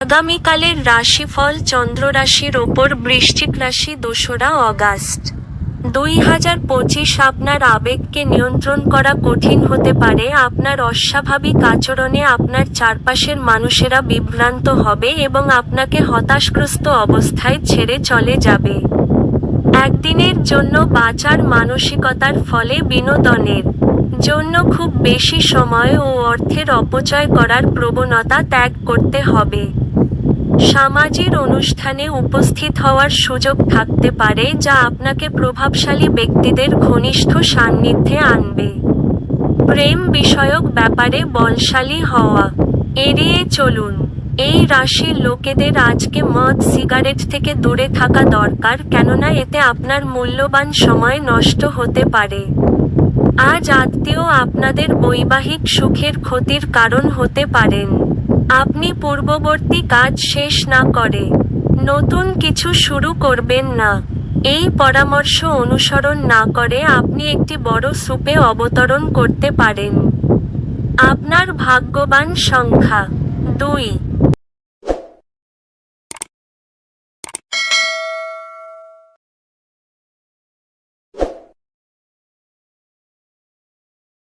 আগামীকালের রাশিফল চন্দ্র রাশির ওপর বৃশ্চিক রাশি, দোসরা অগাস্ট। দুই হাজার পঁচিশ আপনার আবেগকে নিয়ন্ত্রণ করা কঠিন হতে পারে। আপনার অস্বাভাবিক আচরণে আপনার চারপাশের মানুষেরা বিভ্রান্ত হবে এবং আপনাকে হতাশগ্রস্ত অবস্থায় ছেড়ে চলে যাবে। একদিনের জন্য বাঁচার মানসিকতার ফলে বিনোদনের জন্য খুব বেশি সময় ও অর্থের অপচয় করার প্রবণতা ত্যাগ করতে হবে। সামাজিক অনুষ্ঠানে উপস্থিত হওয়ার সুযোগ থাকতে পারে, যা আপনাকে প্রভাবশালী ব্যক্তিদের ঘনিষ্ঠ সান্নিধ্যে আনবে। প্রেম বিষয়ক ব্যাপারে বলশালী হওয়া। এড়িয়ে চলুন। এই রাশির লোকেদের আজকে মদ, সিগারেট থেকে দূরে থাকা দরকার, কেননা এতে আপনার মূল্যবান সময় নষ্ট হতে পারে। আজ আত্মীয় আপনাদের বৈবাহিক সুখের ক্ষতির কারণ হতে পারেন। আপনি পূর্ববর্তী কাজ শেষ না করে নতুন কিছু শুরু করবেন না। এই পরামর্শ অনুসরণ না করে আপনি একটি বড় সুপে অবতরণ করতে পারেন। আপনার ভাগ্যবান সংখ্যা। দুই